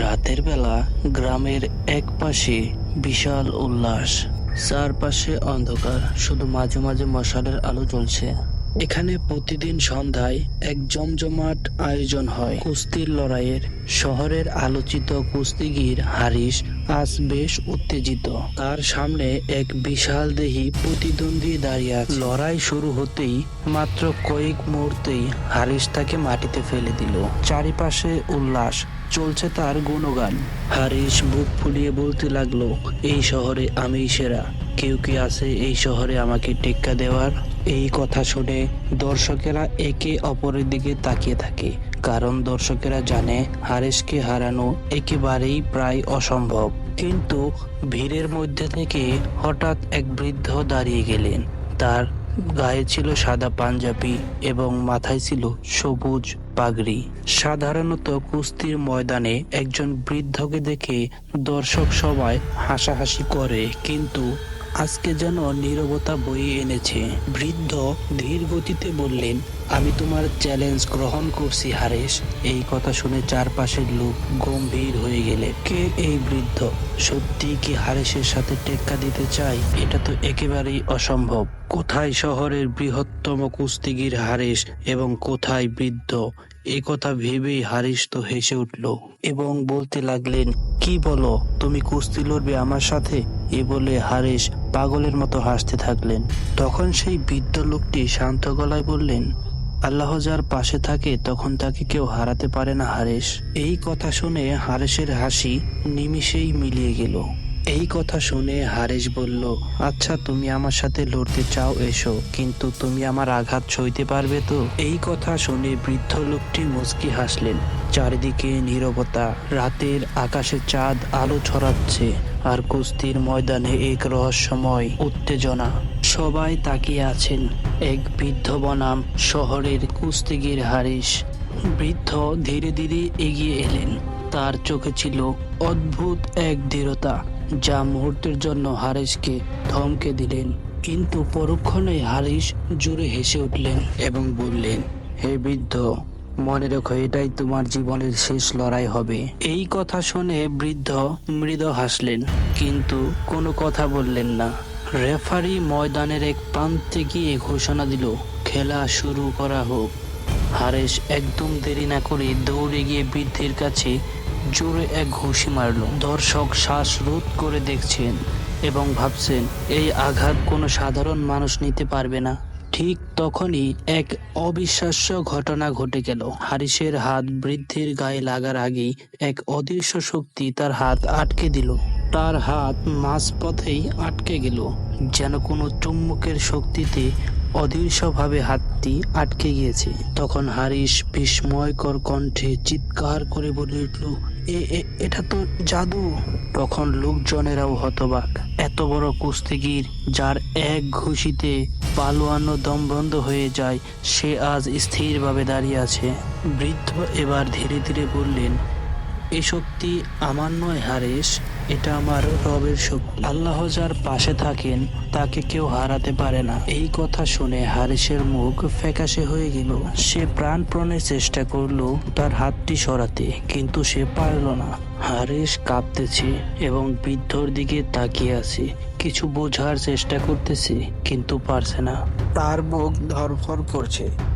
রাতের বেলা গ্রামের এক পাশে বিশাল উল্লাস। চারপাশে অন্ধকার, শুধু মাঝে মাঝে মশালের আলো জ্বলছে। এখানে প্রতিদিন সন্ধ্যায় এক জমজমাট আয়োজন হয়। কুস্তির লড়াইয়ের শহরের আলোচিত কুস্তিগির হারিস আজ বেশ উত্তেজিত। তার সামনে এক বিশাল দেহি প্রতিদ্বন্দ্বী দাঁড়িয়ে আছে। লড়াই শুরু হতেই মাত্র কয়েক মুহূর্তেই হারিস তাকে মাটিতে ফেলে দিল। চারিপাশে উল্লাস, চলছে তার গুণগান। হারিস বুক ফুলিয়ে বলতে লাগল, এই শহরে আমি সেরা। কেউ কি আছে এই শহরে আমাকে টেক্কা দেওয়ার? এই কথা শুনে দর্শকেরা একে অপরের দিকে তাকিয়ে থাকে, কারণ দর্শকেরা জানে হারেশকে হারানো একেবারেই প্রায় অসম্ভব। কিন্তু ভিড়ের মধ্যে থেকে হঠাৎ এক বৃদ্ধ দাঁড়িয়ে গেলেন। তার গায়ে ছিল সাদা পাঞ্জাবি এবং মাথায় ছিল সবুজ পাগড়ি। সাধারণত কুস্তির ময়দানে একজন বৃদ্ধকে দেখে দর্শক সবাই হাসাহাসি করে, কিন্তু আজকে যেন নীরবতা বয়ে এনেছে। বৃদ্ধ ধীর গতিতে বললেন, আমি তোমার চ্যালেঞ্জ গ্রহণ করছি, হারেশ। এই কথা শুনে চারপাশের লোক গম্ভীর হয়ে গেলে। কে এই বৃদ্ধ? সত্যি কি হারেশের সাথে টেক্কা দিতে চাই? এটা তো একেবারেই অসম্ভব। কোথায় শহরের বৃহত্তম কুস্তিগির হারেশ এবং কোথায় বৃদ্ধ? এই কথা ভেবেই হারিস তো হেসে উঠল এবং বলতে লাগলেন, কি বলো? তুমি কুস্তি লড়বে আমার সাথে? এ বলে হারিস পাগলের মতো হাসতে থাকলেন। তখন সেই বৃদ্ধ লোকটি শান্ত গলায় বললেন, আল্লাহ যার পাশে থাকে, তখন তাকে কেউ হারাতে পারে না হারেস এই কথা শুনে হারেসের হাসি নিমিষেই মিলিয়ে গেল। এই কথা শুনে হারেস বলল আচ্ছা তুমি আমার সাথে লড়তে চাও, এসো। কিন্তু তুমি আমার আঘাত সইতে পারবে তো? এই কথা শুনে বৃদ্ধ লোকটি মুচকি হাসলেন। চারিদিকে নীরবতা, রাতের আকাশে চাঁদ, আলো ছড়াচ্ছে, আর কুস্তির ময়দানে এক রহস্যময় উত্তেজনা। সবাই তাকিয়ে আছেন। এক বৃদ্ধ বনাম শহরের কুস্তিগির হারিস বৃদ্ধ ধীরে ধীরে এগিয়ে এলেন। তার চোখে ছিল অদ্ভুত এক দৃঢ়তা। যা মুহূর্তের জন্য হারিসকে থমকে দিলেন। কিন্তু পরক্ষণে হারিস জোরে হেসে উঠলেন এবং বললেন, হে বৃদ্ধ, মনে রেখো, এটাই তোমার জীবনের শেষ লড়াই হবে। এই কথা শুনে বৃদ্ধ মৃদু হাসলেন, কিন্তু কোনো কথা বললেন না। রেফারি ময়দানের এক প্রান্তে গিয়ে ঘোষণা দিল, খেলা শুরু করা হোক। হারেশ একদম দেরি না করে দৌড়ে গিয়ে বৃদ্ধের কাছে জোরে এক ঘুষি মারল। দর্শক শ্বাস রোধ করে দেখছেন এবং ভাবছেন, এই আঘাত কোনো সাধারণ মানুষ নিতে পারবে না। ঠিক তখনই এক অবিশ্বাস্য ঘটনা ঘটে গেল। হারিসের হাত বৃদ্ধির গায়ে লাগার আগেই এক অদৃশ্য শক্তি তার হাত আটকে দিল। তার হাত মাঝপথেই আটকে গেল, যেন কোনো চুম্বকের শক্তিতে অদৃশ্যভাবে হাতটি আটকে গিয়েছে। তখন হারিস বিস্ময়কর কণ্ঠে চিৎকার করে বলে উঠল এটা তো জাদু। তখন লোকজনেরাও হতবাক। এত বড় কুস্তিগির যার এক ঘুষিতে পালোয়ানো দম বন্ধ হয়ে যায়, সে আজ স্থিরভাবে দাঁড়িয়ে আছে। বৃদ্ধ এবার ধীরে ধীরে বললেন, এ শক্তি আমার নয় হারেস এটা আমার রবের শক্তি। আল্লাহ যার পাশে থাকেন, তাকে কেউ হারাতে পারে না। এই কথা শুনে হারিসের মুখ ফ্যাকাশে হয়ে গেল। সে প্রাণপণে চেষ্টা করল তার হাতটি সরাতে, কিন্তু সে পারল না। হারিস কাঁপতেছে এবং বৃদ্ধর দিকে তাকিয়ে আছে। কিছু বোঝার চেষ্টা করতেছে, কিন্তু পারছে না। তার মুখ ধরফর করছে।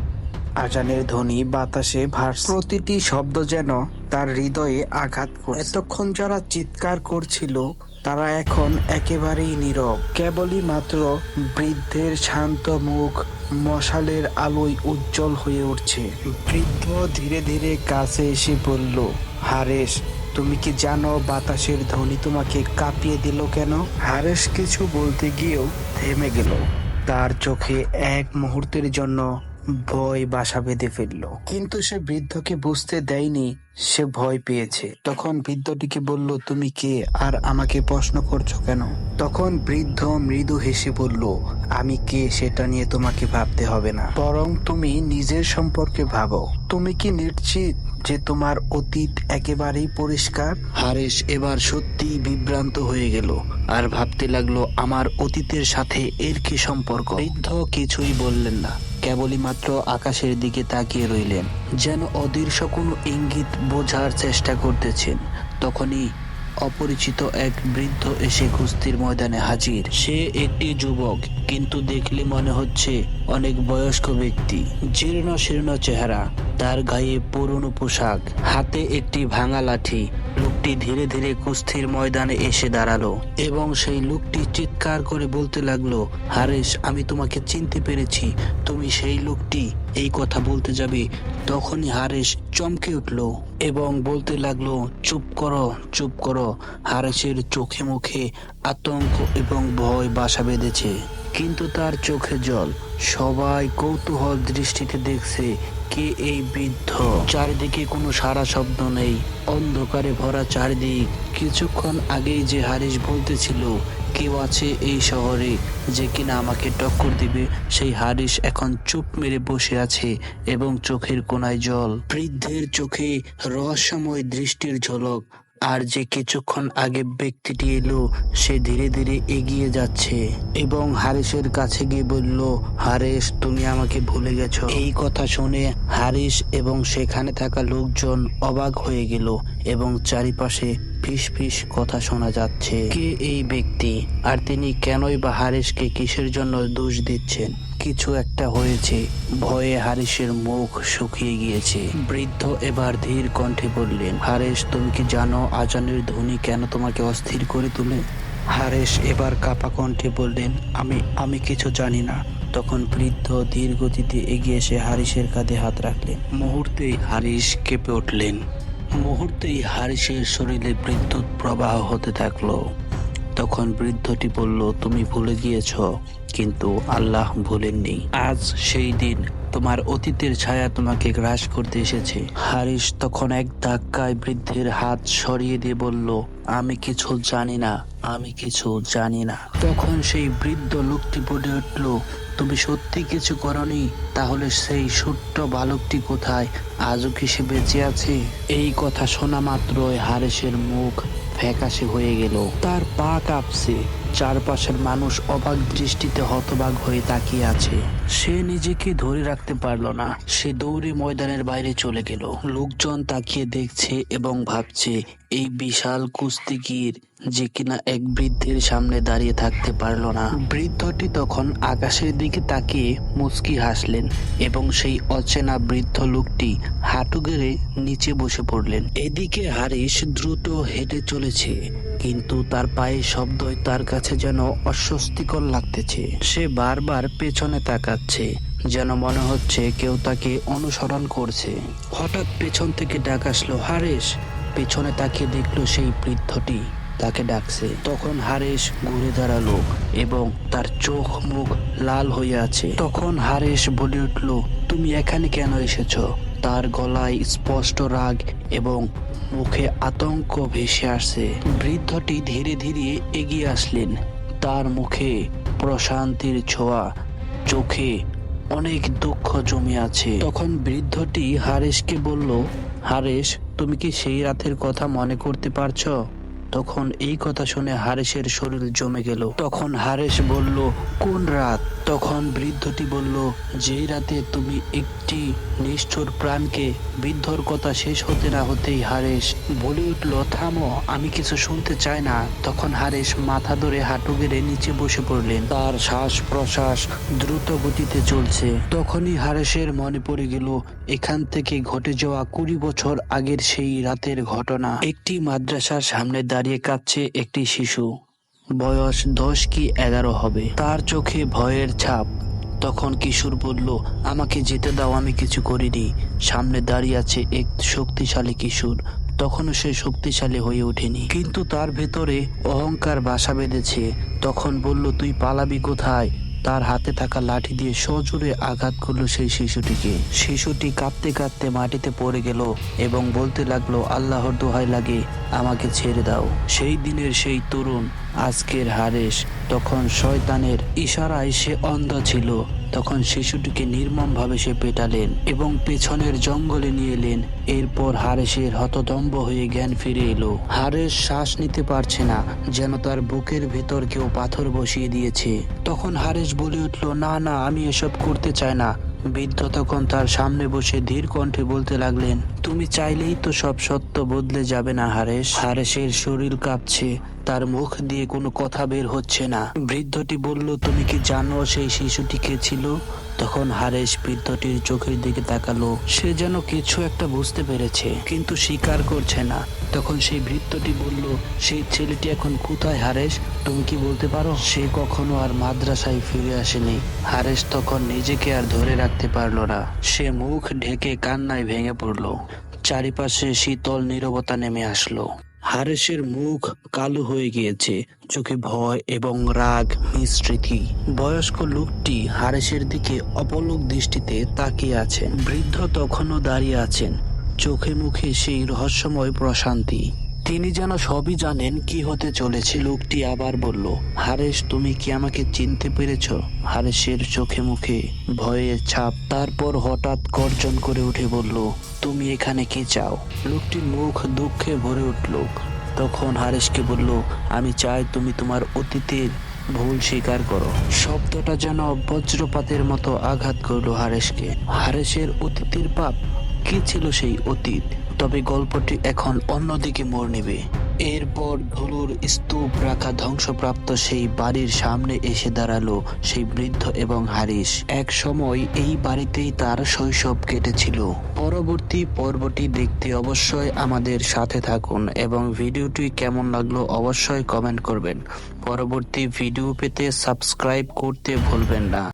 আজানের ধ্বনি বাতাসে ভাসছে। প্রতিটি শব্দ যেন তার হৃদয়ে আঘাত করছে। এতক্ষণ যারা চিৎকার করছিল, তারা এখন একেবারেই নীরব। কেবলই মাত্র বৃদ্ধের শান্ত মুখ, মশালের আলোয় উজ্জ্বল হয়ে উঠছে। বৃদ্ধ ধীরে ধীরে কাছে এসে বলল, হারেশ, তুমি কি জানো বাতাসের ধ্বনি তোমাকে কাঁপিয়ে দিল কেন? হারেশ কিছু বলতে গিয়েও থেমে গেল। তার চোখে এক মুহূর্তের জন্য ভয় বাসা বেঁধে ফেলল। কিন্তু সে বৃদ্ধকে বুঝতে দেয়নি, সে ভয় পেয়েছে। তখন বৃদ্ধটিকে বলল, তুমি কে? আর আমাকে প্রশ্ন করছ কেন? তখন বৃদ্ধ মৃদু হেসে বলল, আমি কে সেটা নিয়ে তোমাকে ভাবতে হবে না। বরং তুমি নিজের সম্পর্কে ভাবো। তুমি কি নিশ্চিত যে তোমার অতীত একেবারেই পরিষ্কার? হারেশ এবার সত্যি বিভ্রান্ত হয়ে গেল আর ভাবতে লাগল, আমার অতীতের সাথে এর কি সম্পর্ক? বৃদ্ধ কিছুই বললেন না। কেবলই মাত্র আকাশের দিকে তাকিয়ে রইলেন যেন অদৃশ্য কোনো ইঙ্গিত বোঝার চেষ্টা করতেছেন। তখনই অপরিচিত এক বৃদ্ধ এসে কুস্তির ময়দানে হাজির। সে একটি যুবক, কিন্তু দেখলে মনে হচ্ছে অনেক বয়স্ক ব্যক্তি। জীর্ণ শীর্ণ চেহারা, তার গায়ে পুরনো পোশাক, হাতে একটি ভাঙা লাঠি। লোকটি ধীরে ধীরে কুস্তির ময়দানে এসে দাঁড়াল এবং সেই লোকটি চিৎকার করে বলতে লাগল, হারেশ, আমি তোমাকে চিনতে পেরেছি। তুমি সেই লোকটি এই কথা বলতে যাবে, তখনই হারেশ চমকে উঠল এবং বলতে লাগল, চুপ করো চুপ করো। হারেশের চোখে মুখে আতঙ্ক এবং ভয় বাসা বেঁধেছে। কিন্তু তার চোখে জল। সবাই কৌতূহল দৃষ্টিতে দেখছে কে এই বৃদ্ধ। চারিদিকে কোনো সারা শব্দ নেই। অন্ধকারে ভরা চারিদিক। কিছুক্ষণ আগেই যে হারিস বলতেছিল কেউ আছে এই শহরে যে কিনা আমাকে টক্কর দিবে? সেই হারিস এখন চুপ মেরে বসে আছে এবং চোখের কোনায় জল। বৃদ্ধের চোখে রহস্যময় দৃষ্টির ঝলক আর যে কিছুক্ষণ আগে ব্যক্তিটি এলো, সে ধীরে ধীরে এগিয়ে যাচ্ছে এবং হারিসের কাছে গিয়ে বলল, হারিস, তুমি আমাকে ভুলে গেছো। এই কথা শুনে হারিস এবং সেখানে থাকা লোকজন অবাক হয়ে গেল এবং চারিপাশে ফিস ফিস কথা শোনা যাচ্ছে। কে এই ব্যক্তি? আর তিনি কেনই বা হারিসকে কিসের জন্য দোষ দিচ্ছেন? কিছু একটা হয়েছে। ভয়ে হারিসের মুখ শুকিয়ে গিয়েছে। বৃদ্ধ এবার ধীর কণ্ঠে বললেন হারেশ তুমি কি জানো আজানের ধ্বনি কেন তোমাকে অস্থির করে তোলে? হারেশ এবার কাপা কণ্ঠে বললেন, আমি আমি কিছু জানি না। তখন বৃদ্ধ ধীর গতিতে এগিয়ে এসে হারিসের কাঁধে হাত রাখলেন। মুহূর্তেই হারিস কেঁপে উঠলেন। মুহূর্তেই হারিসের শরীরে বিদ্যুৎ প্রবাহ হতে থাকল। তখন বৃদ্ধটি বলল, তুমি ভুলে গিয়েছ, কিন্তু আল্লাহ ভুলেননি। আজ সেই দিন তোমার অতীতের ছায়া তোমাকে গ্রাস করতে এসেছে। হারিস তখন এক ধাক্কায় বৃদ্ধের হাত সরিয়ে দিয়ে বলল, আমি কিছু জানি না, আমি কিছু জানি না। তখন সেই বৃদ্ধ লোকটি বলে উঠল তুমি সত্যি কিছু করনি, তাহলে সেই ছোট্ট বালকটি কোথায়? আজও কি সে বেঁচে আছে? এই কথা শোনা মাত্রই হারেশের মুখ ফ্যাকাশে হয়ে গেল। তার পা কাঁপছে। চারপাশের মানুষ অবাক দৃষ্টিতে হতবাক হয়ে তাকিয়ে আছে। সে নিজেকে ধরে রাখতে পারল না। সে দৌড়ে ময়দানের বাইরে চলে গেল। লোকজন তাকিয়ে দেখছে এবং ভাবছে, এই বিশাল কুস্তিগির যে কিনা এক বৃদ্ধের সামনে দাঁড়িয়ে থাকতে পারল না। বৃদ্ধটি তখন আকাশের দিকে তাকিয়ে মুচকি হাসলেন এবং সেই অচেনা বৃদ্ধ লোকটি হাঁটু গেড়ে নিচে বসে পড়লেন। এদিকে হারিস দ্রুত হেঁটে চলেছে। কিন্তু তার পায়ের শব্দই তার কাছে যেন অস্বস্তিকর লাগতেছে। সে বারবার পেছনে তাকাচ্ছে, যেন মনে হচ্ছে কেউ তাকে অনুসরণ করছে। হঠাৎ পেছন থেকে ডাক আসলো, হারেশ! পেছনে তাকিয়ে দেখল সেই বৃদ্ধটি। তাকে ডাকছে। তখন হারেশ ঘুরে দাঁড়াল এবং তার চোখ মুখ লাল হয়ে আছে। তখন হারেশ বলে উঠল, তুমি এখানে কেন এসেছ? তার গলায় স্পষ্ট রাগ এবং মুখে আতঙ্ক ভেসে আসছে বৃদ্ধটি ধীরে ধীরে এগিয়ে আসলেন। তার মুখে প্রশান্তির ছোঁয়া, চোখে অনেক দুঃখ জমে আছে। তখন বৃদ্ধটি হারেশকে বলল, হারেশ, তুমি কি সেই রাতের কথা মনে করতে পারছ? তখন এই কথা শুনে হারেশের শরীর জমে গেল। তখন হারেশ বলল, কোন রাত? তখন বৃদ্ধটি বলল যেই রাতে তুমি একটি নিষ্ঠুর প্রাণকে বৃদ্ধর কথা শেষ হতে না হতেই হারেশ বলে উঠল, থামো, আমি কিছু শুনতে চাই না। তখন হারেশ মাথা ধরে হাঁটু গেড়ে নিচে বসে পড়লেন। তার শ্বাস প্রশ্বাস দ্রুত গতিতে চলছে। তখনই হারেশের মনে পড়ে গেল, এখান থেকে ঘটে যাওয়া কুড়ি বছর আগের সেই রাতের ঘটনা। একটি মাদ্রাসার সামনে দাঁড়িয়ে কাঁদছে একটি শিশু। বয়স দশ কি এগারো হবে। তার চোখে ভয়ের ছাপ। তখন কিশোর বলল, আমাকে যেতে দাও, আমি কিছু করিনি। সামনে দাঁড়িয়ে আছে এক শক্তিশালী কিশোর। তখনও সে শক্তিশালী হয়ে ওঠেনি। কিন্তু তার ভেতরে অহংকার বাসা বেঁধেছে। তখন বলল, তুই পালাবি কোথায়? তার হাতে থাকা লাঠি দিয়ে সজোরে আঘাত করল সেই শিশুটিকে। শিশুটি কাঁপতে কাঁপতে মাটিতে পড়ে গেল এবং বলতে লাগল, আল্লাহর দোহাই লাগে, আমাকে ছেড়ে দাও। সেই দিনের সেই তরুণ আজকের হারেস তখন শয়তানের ইশারায় সে অন্ধ ছিল। তখন শিশুটিকে নির্মম ভাবে সে পেটালেন এবং পেছনের জঙ্গলে নিয়ে এলেন। এরপর হারেসের হতদম্ব হয়ে জ্ঞান ফিরে এলো। হারেস শ্বাস নিতে পারছে না, যেন তার বুকের ভেতর কেউ পাথর বসিয়ে দিয়েছে। তখন হারেস বলে উঠল, না না, আমি এসব করতে চাই না। বৃদ্ধ তখন তার সামনে বসে ধীর কণ্ঠে বলতে লাগলেন, তুমি চাইলেই তো সব সত্য বদলে যাবে না, হারেশ। হারেশের শরীর কাঁপছে, তার মুখ দিয়ে কোনো কথা বের হচ্ছে না। বৃদ্ধটি বলল, তুমি কি জানো সেই শিশুটি কে ছিল? তখন হারেশ বৃদ্ধটির চোখের দিকে তাকালো। সে যেন কিছু একটা বুঝতে পেরেছে, কিন্তু স্বীকার করছে না। তখন সেই বৃদ্ধটি বলল, সেই ছেলেটি এখন কোথায় হারেশ? তুমি কি বলতে পারো? সে কখনো আর মাদ্রাসায় ফিরে আসেনি। হারেশ তখন নিজেকে আর ধরে রাখতে পারল না। সে মুখ ঢেকে কান্নায় ভেঙে পড়ল। চারিপাশে শীতল নীরবতা নেমে আসলো। হারেশের মুখ কালো হয়ে গিয়েছে, চোখে ভয় এবং রাগ মিশ্রিতি বয়স্ক লোকটি হারেশের দিকে অপলক দৃষ্টিতে তাকিয়ে আছেন। বৃদ্ধ তখনও দাঁড়িয়ে আছেন। চোখে মুখে সেই রহস্যময় প্রশান্তি। তিনি যেন সবই জানেন কি হতে চলেছে। লোকটি আবার বলল, হারেশ, তুমি কি আমাকে চিনতে পেরেছ? হারেশের চোখে মুখে ভয়ের ছাপ। তারপর হঠাৎ গর্জন করে উঠে বলল, তুমি এখানে কি চাও? লোকটির মুখ দুঃখে ভরে উঠল। তখন হারেশকে বলল, আমি চাই তুমি তোমার অতীতের ভুল স্বীকার করো। শব্দটা যেন বজ্রপাতের মতো আঘাত করল হারেশকে। হারেশের অতীতের পাপ, কি ছিল সেই অতীত? তবে গল্পটি এখন অন্যদিকে মোড় নেবে। এরপর ধুলুর স্তূপ রাখা ধ্বংসপ্রাপ্ত সেই বাড়ির সামনে এসে দাঁড়াল সেই বৃদ্ধ এবং হারিস এক সময় এই বাড়িতেই তার শৈশব কেটেছিল। পরবর্তী পর্বটি দেখতে অবশ্যই আমাদের সাথে থাকুন এবং ভিডিওটি কেমন লাগল অবশ্যই কমেন্ট করবেন। পরবর্তী ভিডিও পেতে সাবস্ক্রাইব করতে ভুলবেন না।